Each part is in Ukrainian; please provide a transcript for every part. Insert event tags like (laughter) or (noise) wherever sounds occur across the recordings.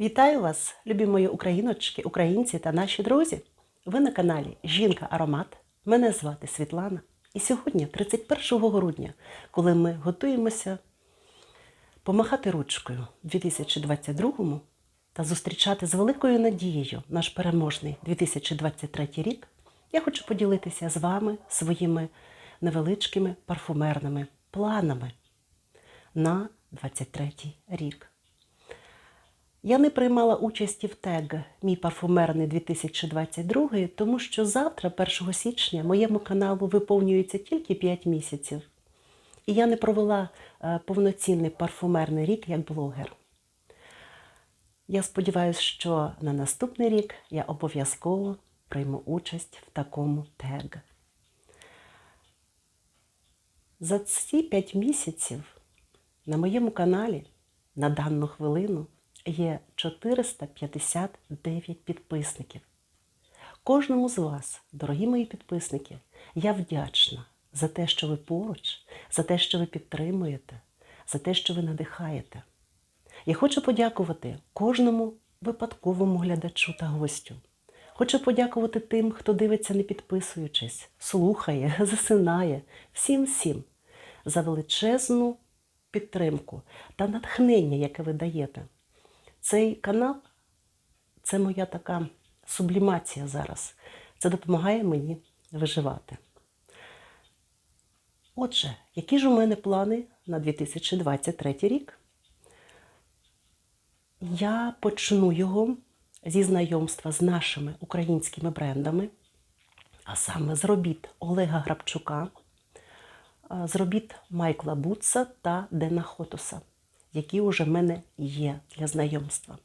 Вітаю вас, любі мої україночки, українці та наші друзі. Ви на каналі Жінка Аромат. Мене звати Світлана. І сьогодні, 31 грудня, коли ми готуємося помахати ручкою в 2022 та зустрічати з великою надією наш переможний 2023 рік, я хочу поділитися з вами своїми невеличкими парфумерними планами на 23 рік. Я не приймала участі в тег Мій парфумерний 2022, тому що завтра, 1 січня, моєму каналу виповнюється тільки 5 місяців. І я не провела е, повноцінний парфумерний рік як блогер. Я сподіваюся, що на наступний рік я обов'язково прийму участь в такому тег. За ці 5 місяців на моєму каналі на дану хвилину є 459 підписників. Кожному з вас, дорогі мої підписники, я вдячна за те, що ви поруч, за те, що ви підтримуєте, за те, що ви надихаєте. Я хочу подякувати кожному випадковому глядачу та гостю. Хочу подякувати тим, хто дивиться, не підписуючись, слухає, (laughs) засинає, всім всім за величезну підтримку та натхнення, яке ви даєте. Цей канал це моя така сублімація зараз. Це допомагає мені виживати. Отже, які ж у мене плани на 2023 рік? Я почну його зі знайомства з нашими українськими брендами, а саме з робіт Олега Грабчука, з робіт Майкла Бутса та Дена Хотуса, які вже в мене є для знайомства.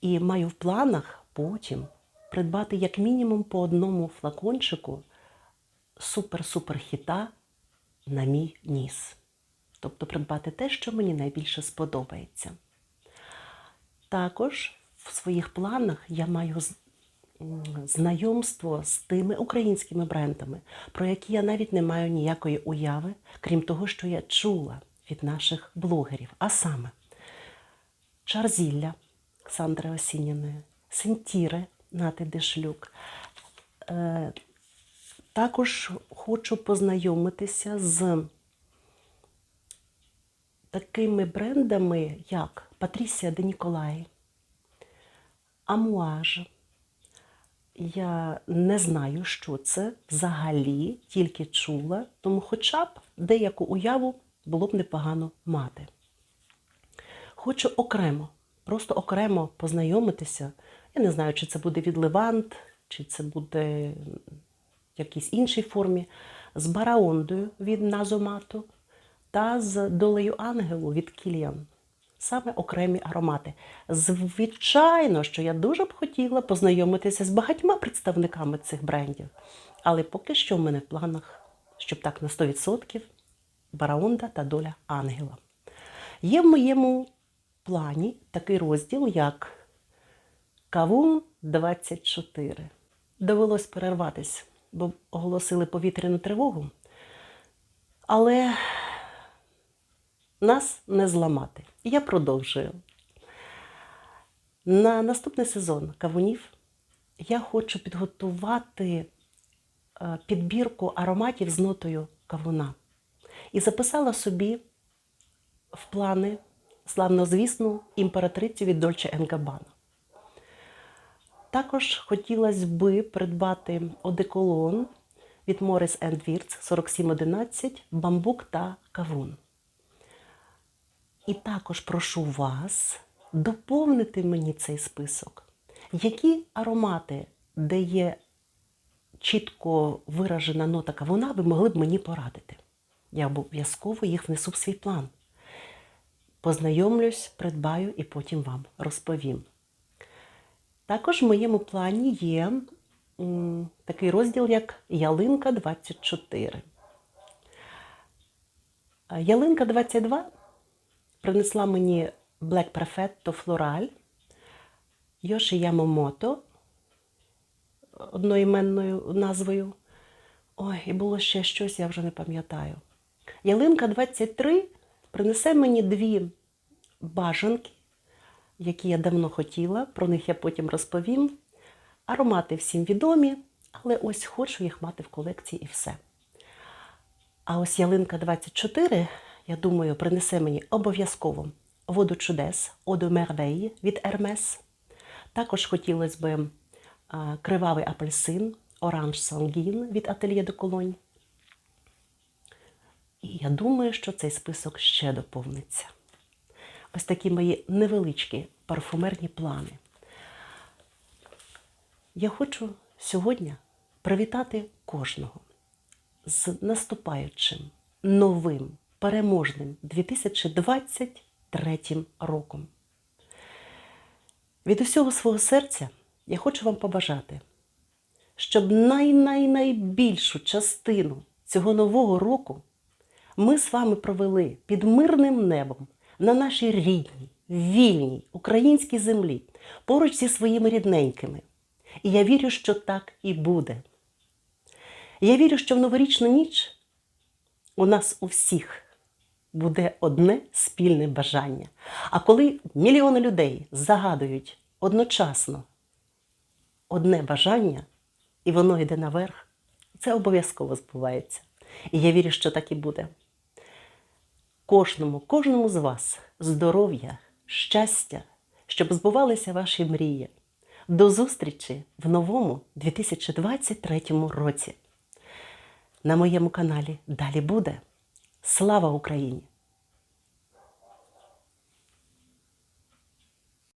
І маю в планах потім придбати як мінімум по одному флакончику супер-супер хіта на мій ніс. Тобто придбати те, що мені найбільше сподобається. Також в своїх планах я маю знайомство з тими українськими брендами, про які я навіть не маю ніякої уяви, крім того, що я чула від наших блогерів. А саме Чарзілля Сандри Осініної, Сентіре Нати Дешлюк. Е, Також хочу познайомитися з такими брендами, як Патрісія де Ніколай, Амуаж. Я не знаю, що це взагалі, тільки чула, тому хоча б деяку уяву було б непогано мати. Хочу окремо, просто окремо познайомитися. Я не знаю, чи це буде від Левант, чи це буде в якійсь іншій формі, з Бараондою від Назомату та з долею ангелу від Кіліан. Саме окремі аромати. Звичайно, що я дуже б хотіла познайомитися з багатьма представниками цих брендів. Але поки що в мене в планах, щоб так на 100% Бараонда та доля ангела. Є в моєму плані такий розділ, як Кавун 24. Довелось перерватися, бо оголосили повітряну тривогу. Але нас не зламати. І я продовжую. На наступний сезон кавунів я хочу підготувати е, підбірку ароматів з нотою кавуна. І записала собі в плани славнозвісну імператрицю від Дольче Енгабана. Також хотілося би придбати одеколон від Morris Wirtz 4711, бамбук та кавун. І також прошу вас доповнити мені цей список. Які аромати, де є чітко виражена нота кавуна, ви могли б мені порадити? Я обов'язково їх внесу в свій план. Познайомлюсь, придбаю і потім вам розповім. Також в моєму плані є такий розділ, як Ялинка 24. Ялинка 22 принесла мені Black Prefetto Floral Йоші Ямомото одноіменною назвою. Ой, і було ще щось, я вже не пам'ятаю. Ялинка 23 принесе мені дві бажанки які я давно хотіла, про них я потім розповім. Аромати всім відомі, але ось хочу їх мати в колекції і все. А ось ялинка 24, я думаю, принесе мені обов'язково воду чудес, оду мервеї від Hermes. Також хотілося б кривавий апельсин, оранж сангін від Atelier de Cologne. Я думаю, що цей список ще доповниться. Ось такі мої невеличкі парфумерні плани. Я хочу сьогодні привітати кожного з наступаючим новим переможним 2023 роком. Від усього свого серця я хочу вам побажати, щоб най-най-найбільшу частину цього нового року ми з вами провели під мирним небом на нашій рідній, вільній українській землі, поруч зі своїми рідненькими. І я вірю, що так і буде. Я вірю, що в новорічну ніч у нас у всіх буде одне спільне бажання. А коли мільйони людей загадують одночасно одне бажання, і воно йде наверх, це обов'язково збувається. І я вірю, що так і буде. Кожному, кожному з вас здоров'я, щастя, щоб збувалися ваші мрії. До зустрічі в новому 2023 році. На моєму каналі далі буде. Слава Україні!